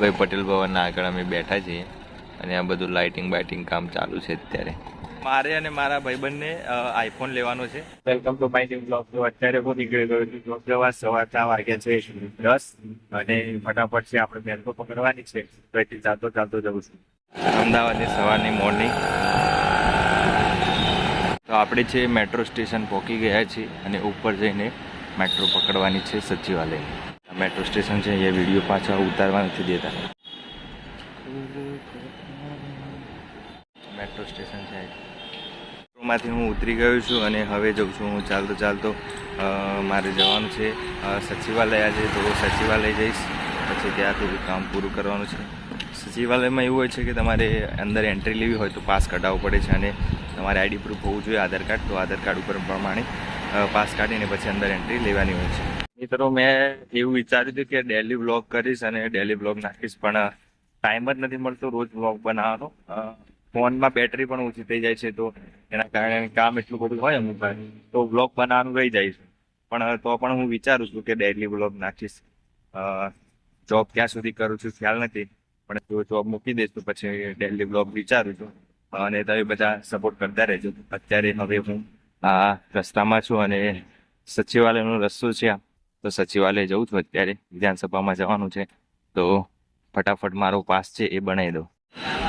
ભાઈ પટેલ ભવનના આગળ અમે બેઠા છીએ અને આ બધું લાઇટિંગ બાઇટિંગ કામ ચાલુ છે અત્યારે. મારે અને મારા ભાઈબંધને આઈફોન લેવાનો છે. Welcome to my new blog તો અત્યારે હું નીકળી ગયો છું જોબ જવા સવાર ચાર વાગ્યા છે દસ અને ફટાફટ છે આપણે મેટ્રો પકડવાની છે તો એથી ચાલતો ચાલતો જવું છું. અમદાવાદની સવારની મોર્નિંગ તો આપણે છે મેટ્રો સ્ટેશન પહોંચી ગયા છીએ અને ઉપર જઈને મેટ્રો પકડવાની છે સચિવાલયની. મેટ્રો સ્ટેશન છે એ વીડિયો પાછા ઉતારવા નથી દેતા. મેટ્રો સ્ટેશન છે મેટ્રોમાંથી હું ઉતરી ગયો છું અને હવે જઉં છું હું ચાલતો ચાલતો મારે જવાનું છે. સચિવાલય આજે તો સચિવાલય જઈશ. પછી ત્યાંથી કામ પૂરું કરવાનું છે. સચિવાલયમાં એવું હોય છે કે તમારે અંદર એન્ટ્રી લેવી હોય તો પાસ કઢાવવો પડે છે અને તમારે આઈડી પ્રૂફ હોવું જોઈએ, આધાર કાર્ડ. તો આધાર કાર્ડ ઉપર પ્રમાણે પાસ કાઢીને પછી અંદર એન્ટ્રી લેવાની હોય છે. મિત્રો, મેં એવું વિચાર્યું હતું કે ડેલી વ્લોગ કરીશ અને ડેલી વ્લોગ નાખીશ, પણ ટાઈમ જ નથી મળતો રોજ વ્લોગ બનાવવાનો. ફોનમાં બેટરી પણ ઓછી થઈ જાય છે, તો એના કારણે કામ એટલું બધું હોય અમુક તો વ્લોગ બનાવવાનું રહી જાય છે. પણ તો પણ હું વિચારું છું કે ડેલી વ્લોગ નાખીશ. જોબ ક્યાં સુધી કરું છું ખ્યાલ નથી, પણ જો જોબ મૂકી દઈશ તો પછી ડેલી વ્લોગ વિચારું છું. અને તમે બધા સપોર્ટ કરતા રહેજો. અત્યારે હવે હું આ રસ્તામાં છું અને સચિવાલયનો રસ્તો છે આ. તો સચિવાલય જવું છું અત્યારે વિધાનસભામાં જવાનું છે. તો ફટાફટ મારો પાસ છે એ બનાવી દો.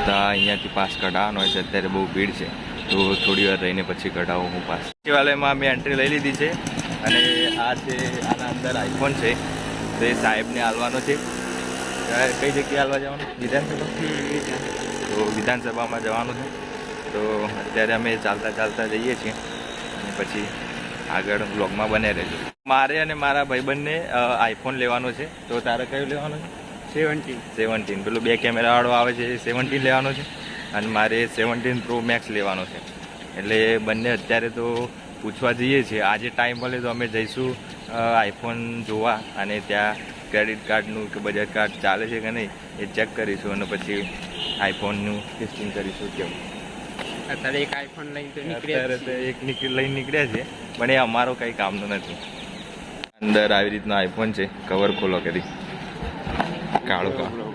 તો અહીંયાથી પાસ કઢાવવાનો હોય છે અત્યારે બહુ ભીડ છે. તો થોડી વાર રહીને પછી કઢાવું હું પાસ. સચિવાલયમાં મેં એન્ટ્રી લઈ લીધી છે અને આ છે આના અંદર આઈફોન છે તો એ સાહેબને હાલવાનો છે. કઈ જગ્યાએ હાલવા જવાનું? વિધાનસભા? તો વિધાનસભામાં જવાનું છે. તો અત્યારે અમે ચાલતા ચાલતા જઈએ છીએ અને પછી આગળ બ્લોગમાં બને રહેજો. મારે અને મારા ભાઈબંધને આઈફોન લેવાનો છે. તો તારે કયું લેવાનું છે? સેવન્ટીન સેવન્ટીન પેલું બે કેમેરાવાળો આવે છે એ સેવન્ટીન લેવાનો છે અને મારે સેવન્ટીન પ્રો મેક્સ લેવાનો છે. એટલે બંને અત્યારે તો પૂછવા જઈએ છીએ. આજે ટાઈમ મળે તો અમે જઈશું આઈફોન જોવા અને ત્યાં ક્રેડિટ કાર્ડનું કે બજાજ કાર્ડ ચાલે છે કે નહીં એ ચેક કરીશું અને પછી આઈફોનનું ટેસ્ટિંગ કરીશું કેવું. અત્યારે એક આઈફોન લઈને તો અત્યારે નીકળ્યા તો એક લઈને નીકળ્યા છે પણ એ અમારો કંઈ કામનું નથી. અંદર આવી રીતના આઈફોન છે કવર ખોલો કરી. કાળો કાળો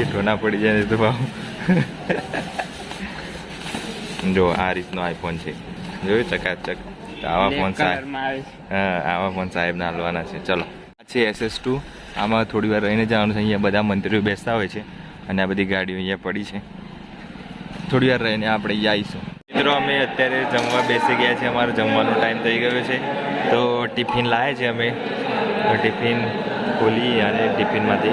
એ પડી જાય તો ભાવ જો આ રીતનો આઈફોન છે. જોયું ચકાચક? આવા ફોન સાહેબ હા આવા ફોન સાહેબના હલવાના છે. ચલો. આ છે એસએસ ટુ. આમાં થોડી વાર રહીને જવાનું છે. અહીંયા બધા મંત્રીઓ બેસતા હોય છે. અને આ બધી ગાડીઓ અહીંયા પડી છે. થોડી વાર રહીને આપણે અહીંયા આવીશું. મિત્રો, અમે અત્યારે જમવા બેસી ગયા છે અમારો જમવાનો ટાઈમ થઈ ગયો છે. તો ટિફિન લાવ્યા છે અમે. ટિફિન ખોલી અને ટિફિનમાંથી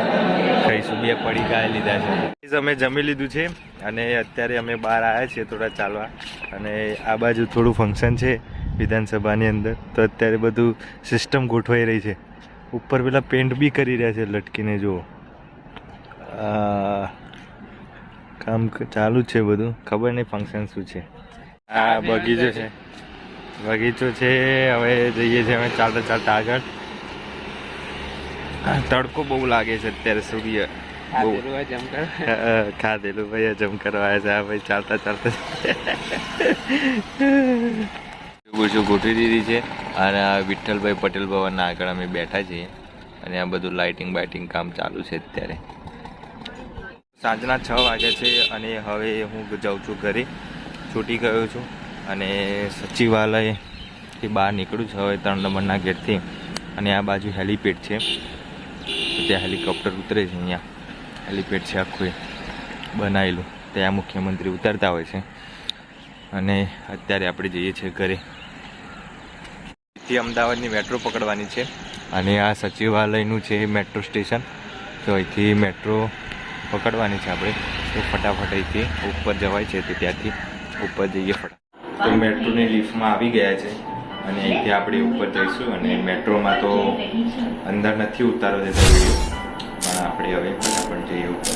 ખાઈશું. બે પડીકા લીધા છે. અમે જમી લીધું છે અને અત્યારે અમે બહાર આવ્યા છીએ થોડા ચાલવા. અને આ બાજુ થોડું ફંક્શન છે વિધાનસભાની અંદર. તો અત્યારે બધું સિસ્ટમ ગોઠવાઈ રહી છે. ઉપર પેલા પેન્ટ બી કરી રહ્યા છે લટકીને, જુઓ. કામ ચાલુ છે બધું. ખબર નહીં ફંક્શન શું છે. આ બગીચો છે. બગીચો છે હવે જઈએ છીએ અમે ચાલતા ચાલતા આગળ. તડકો બહુ લાગે છે અત્યારે સૂર્ય. બહુ. ખાધેલું ભાઈ હજમ કરવા. આવ્યા છે. આ ભાઈ ચાલતા ચાલતા. બધું ગોઠવી દીધી છે. અને આ વિઠ્ઠલભાઈ પટેલ ભવનના આગળ અમે બેઠા છીએ. અને આ બધું લાઇટિંગ બાઇટિંગ કામ ચાલુ છે અત્યારે. સાંજના છ વાગ્યા છે અને હવે હું જાઉં છું ઘરે. છૂટી ગયો છું અને સચિવાલયથી બહાર નીકળું છું હવે ત્રણ નંબરના ગેટથી અને આ બાજુ હેલીપેડ છે. ત્યાં હેલિકોપ્ટર ઉતરે છે અહીંયા. હેલીપેડ છે આખું બનાવેલું. ત્યાં મુખ્યમંત્રી ઉતરતા હોય છે. અને અત્યારે આપણે જઈએ છીએ ઘરે. થી અમદાવાદની મેટ્રો પકડવાની છે અને આ સચિવાલયનું છે મેટ્રો સ્ટેશન. તો અહીંથી મેટ્રો પકડવાની છે આપણે. તો ફટાફટ અહીંથી ઉપર જવાય છે તે ત્યાંથી. ઉપર જઈએ ફટાફટ. તો મેટ્રોની લિફ્ટમાં આવી ગયા છે અને અહીંથી આપણે ઉપર જઈશું અને મેટ્રોમાં તો અંદર નથી ઉતારો દેતા પણ આપણે હવે ફટાફટ જઈએ ઉપર.